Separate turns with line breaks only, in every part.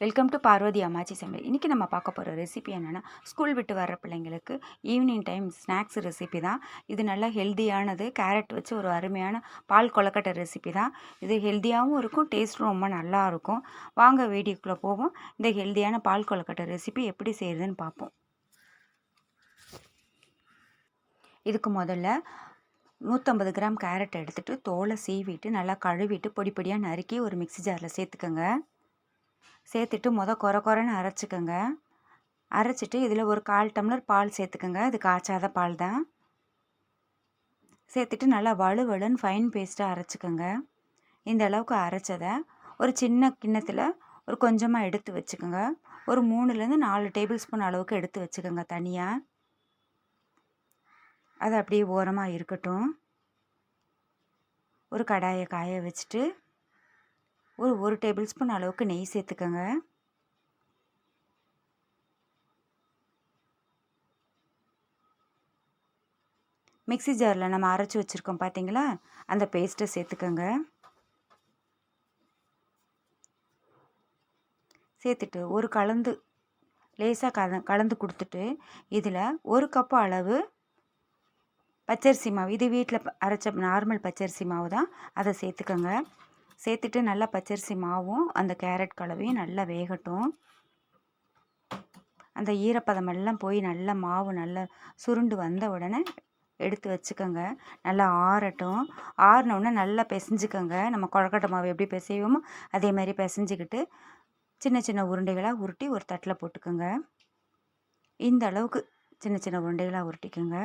Welcome to Parvati அம்மாச்சி சமையல் இன்றைக்கி நம்ம பார்க்க போகிற ரெசிபி என்னென்னா ஸ்கூல் விட்டு வர்ற பிள்ளைங்களுக்கு ஈவினிங் டைம் ஸ்நாக்ஸ் ரெசிபி தான். இது நல்லா ஹெல்த்தியானது கேரட் வச்சு ஒரு அருமையான பால் கொலக்கட்டை ரெசிபி தான். இது ஹெல்த்தியாகவும் இருக்கும் டேஸ்ட்டும் ரொம்ப நல்லா இருக்கும் வாங்க வீடியோக்குள்ளே போவோம். இந்த ஹெல்த்தியான பால் கொலக்கட்டை ரெசிபி எப்படி செய்கிறதுன்னு பார்ப்போம். இதுக்கு முதல்ல நூற்றம்பது கிராம் கேரட் எடுத்துகிட்டு தோலை சீவிட்டு நல்லா கழுவிட்டு பொடி பொடியாக நறுக்கி ஒரு மிக்ஸி ஜாரில் சேர்த்துக்கோங்க. சேர்த்துட்டு முத குறை குறைன்னு அரைச்சிக்கோங்க. அரைச்சிட்டு இதில் ஒரு கால் டம்ளர் பால் சேர்த்துக்கோங்க. இது காய்ச்சாத பால் தான். சேர்த்துட்டு நல்லா வலுவலுன்னு ஃபைன் பேஸ்ட்டாக அரைச்சிக்கோங்க. இந்த அளவுக்கு அரைச்சதை ஒரு சின்ன கிண்ணத்தில் ஒரு கொஞ்சமாக எடுத்து வச்சுக்கோங்க. ஒரு மூணுலேருந்து நாலு டேபிள் ஸ்பூன் அளவுக்கு எடுத்து வச்சுக்கோங்க தனியாக அது அப்படியே ஓரமாக இருக்கட்டும். ஒரு கடாயை காய வச்சுட்டு ஒரு ஒரு டேபிள் ஸ்பூன் அளவுக்கு நெய் சேர்த்துக்கோங்க. மிக்ஸி ஜாரில் நம்ம அரைச்சி வச்சுருக்கோம் பார்த்தீங்களா அந்த பேஸ்ட்டை சேர்த்துக்கோங்க. சேர்த்துட்டு ஒரு கலந்து லேசாக கல கலந்து கொடுத்துட்டு இதில் ஒரு கப்பு அளவு பச்சரிசி மாவு இது வீட்டில் அரைச்ச நார்மல் பச்சரிசி மாவு தான் அதை சேர்த்துக்கோங்க. சேர்த்துட்டு நல்லா பச்சரிசி மாவும் அந்த கேரட் கலவையும் நல்லா வேகட்டும். அந்த ஈரப்பதம் எல்லாம் போய் நல்லா மாவு நல்லா சுருண்டு வந்த உடனே எடுத்து வச்சுக்கோங்க. நல்லா ஆறட்டும். ஆறினோடனே நல்லா பிசைஞ்சுக்கோங்க. நம்ம கொழக்கட்டை மாவு எப்படி பிசைவோமோ அதே மாதிரி பிசைஞ்சிக்கிட்டு சின்ன சின்ன உருண்டைகளாக உருட்டி ஒரு தட்டில் போட்டுக்கோங்க. இந்த அளவுக்கு சின்ன சின்ன உருண்டைகளாக உருட்டிக்கோங்க.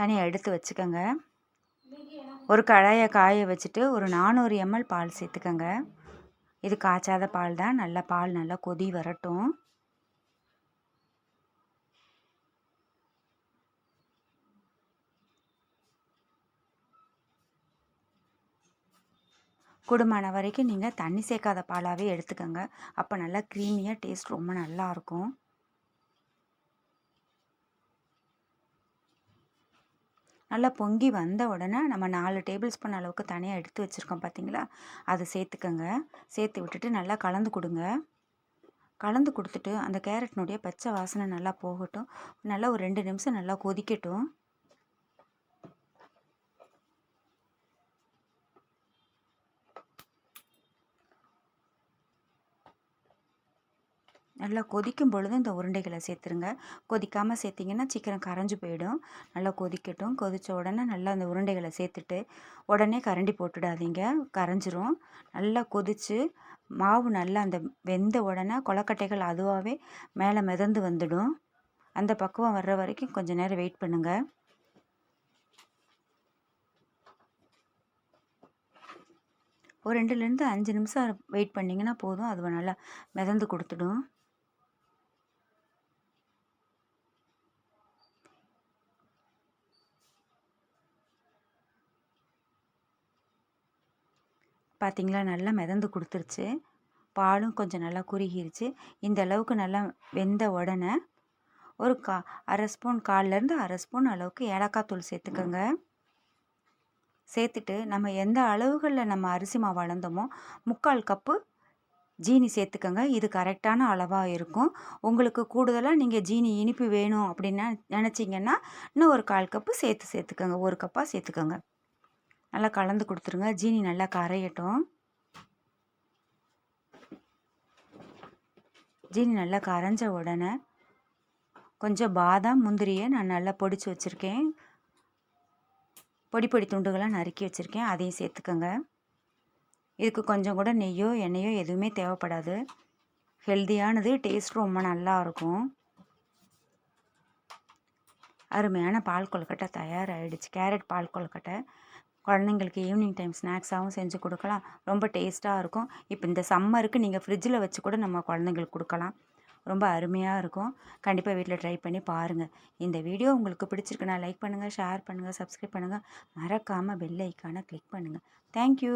தனியாக எடுத்து வச்சுக்கோங்க. ஒரு கடாயை காய வச்சுட்டு ஒரு நானூறு எம்எல் பால் சேர்த்துக்கோங்க. இது காய்ச்சாத பால் தான். நல்லா பால் நல்லா கொதி வரட்டும். குடும்பமான வரைக்கும் நீங்கள் தண்ணி சேர்க்காத பாலாகவே எடுத்துக்கோங்க. அப்போ நல்லா க்ரீமியாக டேஸ்ட் ரொம்ப நல்லாயிருக்கும் நல்லா பொங்கி வந்த உடனே நம்ம நாலு டேபிள் ஸ்பூன் அளவுக்கு தனியாக எடுத்து வச்சுருக்கோம் பார்த்தீங்களா அதை சேர்த்துக்கோங்க. சேர்த்து விட்டுட்டு நல்லா கலந்து கொடுங்க. கலந்து கொடுத்துட்டு அந்த கேரட்னுடைய பச்சை வாசனை நல்லா போகட்டும். நல்லா ஒரு ரெண்டு நிமிஷம் நல்லா கொதிக்கட்டும். நல்லா கொதிக்கும் பொழுது இந்த உருண்டைகளை சேர்த்துருங்க. கொதிக்காமல் சேர்த்திங்கன்னா சீக்கிரம் கரைஞ்சி போயிடும். நல்லா கொதிக்கட்டும். கொதித்த உடனே நல்லா அந்த உருண்டைகளை சேர்த்துட்டு உடனே கரண்டி போட்டுடாதீங்க. கரைஞ்சிரும். நல்லா கொதித்து மாவு நல்லா அந்த வெந்த உடனே கொலக்கட்டைகள் அதுவாகவே மேலே மிதந்து வந்துடும். அந்த பக்குவம் வர்ற வரைக்கும் கொஞ்சம் நேரம் வெயிட் பண்ணுங்கள் ஒரு ரெண்டுலேருந்து அஞ்சு நிமிஷம் வெயிட் பண்ணிங்கன்னா போதும். அது நல்லா மிதந்து கொடுத்துடும். பார்த்திங்களா நல்லா மிதந்து கொடுத்துருச்சு. பாலும் கொஞ்சம் நல்லா குறுகிருச்சு. இந்த அளவுக்கு நல்லா வெந்த உடனே ஒரு கா அரை ஸ்பூன் கால்லேருந்து அரை ஸ்பூன் அளவுக்கு ஏலக்காய் தூள் சேர்த்துக்கோங்க. சேர்த்துட்டு நம்ம எந்த அளவுகளில் நம்ம அரிசி மாவு அளந்தோமோ முக்கால் கப்பு ஜீனி சேர்த்துக்கோங்க. இது கரெக்டான அளவாக இருக்கும். உங்களுக்கு கூடுதலாக நீங்கள் ஜீனி இனிப்பு வேணும் அப்படின்னு நினச்சிங்கன்னா இன்னும் ஒரு கால் கப்பு சேர்த்து சேர்த்துக்கோங்க. ஒரு கப்பாக சேர்த்துக்கோங்க. நல்லா கலந்து கொடுத்துருங்க. ஜீனி நல்லா கரையட்டும். ஜீனி நல்லா கரைஞ்ச உடனே கொஞ்சம் பாதாம் முந்திரியை நான் நல்லா பொடிச்சு வச்சுருக்கேன். பொடி பொடி துண்டுகளாக நறுக்கி வச்சுருக்கேன். அதையும் சேர்த்துக்கோங்க. இதுக்கு கொஞ்சம் கூட நெய்யோ எண்ணெயோ எதுவுமே தேவைப்படாது. ஹெல்த்தியானது டேஸ்ட் ரொம்ப நல்லா இருக்கும். அருமையான பால் கொழுக்கட்டை தயாராகிடுச்சு கேரட் பால் கொழுக்கட்டை. குழந்தைங்களுக்கு ஈவினிங் டைம் ஸ்நாக்ஸாகவும் செஞ்சு கொடுக்கலாம். ரொம்ப டேஸ்ட்டாக இருக்கும். இப்போ இந்த சம்மருக்கு நீங்கள் ஃப்ரிட்ஜில் வச்சு கூட நம்ம குழந்தைங்களுக்கு கொடுக்கலாம். ரொம்ப அருமையாக இருக்கும். கண்டிப்பாக வீட்டில் ட்ரை பண்ணி பாருங்கள் இந்த வீடியோ உங்களுக்கு பிடிச்சிருக்குன்னா லைக் பண்ணுங்கள் ஷேர் பண்ணுங்கள் சப்ஸ்கிரைப் பண்ணுங்கள் மறக்காமல் பெல் ஐக்கானை கிளிக் பண்ணுங்கள் தேங்க்யூ